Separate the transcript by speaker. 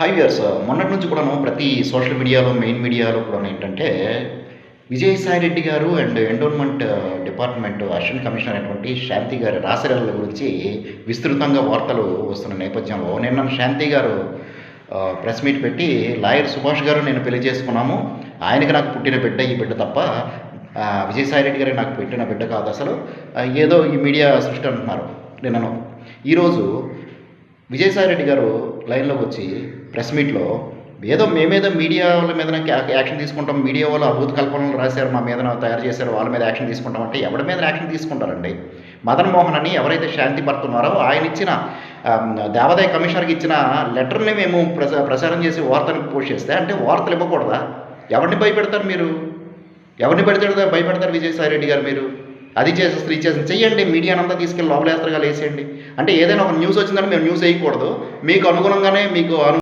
Speaker 1: High viewers మొన్నటి నుంచి కూడాను ప్రతి సోషల్ మీడియాలో మెయిన్ మీడియాలో కూడా ఏంటంటే విజయసాయి రెడ్డి గారు and endowment department assistant commissioner అయినటువంటి శాంతి గారి రాసరల గురించి విస్తృతంగా వార్తలు వస్తున్న నేపథ్యంలో నిన్న శాంతి గారు uh, ప్రెస్ మీట్ పెట్టి లాయర్ సుభాష్ గారు నేను పెళ్ళి చేసుకున్నాము. ఆయనకి నాకు పుట్టిన బిడ్డ ఈ బిడ్డ తప్ప ఆ, విజయసాయి రెడ్డి నాకు పెట్టిన బిడ్డ కాదు అసలు. ఏదో ఈ మీడియా సృష్టి అంటున్నారు నిన్నను. ఈరోజు విజయసాయి రెడ్డి గారు లైన్లోకి వచ్చి ప్రెస్ మీట్లో ఏదో మేమేదో మీడియా వాళ్ళ మీద యాక్షన్ తీసుకుంటాం మీడియా వాళ్ళు అభూత కల్పనలు రాశారు మా మీద తయారు చేశారు వాళ్ళ మీద యాక్షన్ తీసుకుంటాం అంటే ఎవరి మీద యాక్షన్ తీసుకుంటారండి? మదన్ మోహన్ అని ఎవరైతే శాంతి పడుతున్నారో ఆయన ఇచ్చిన దేవాదాయ కమిషనర్కి ఇచ్చిన లెటర్ని మేము ప్రసారం చేసి వార్తను పోస్ట్ చేస్తే అంటే వార్తలు ఇవ్వకూడదా? ఎవరిని భయపెడతారు మీరు? ఎవరిని పెడతాడు భయపెడతారు విజయసాయి రెడ్డి గారు మీరు? అది చేసి స్త్రీ చేసి చెయ్యండి మీడియానంతా తీసుకెళ్ళి లోపలేస్తరుగా వేసేయండి అంటే ఏదైనా ఒక న్యూస్ వచ్చిందంటే మేము న్యూస్ వేయకూడదు. మీకు అనుగుణంగానే మీకు అను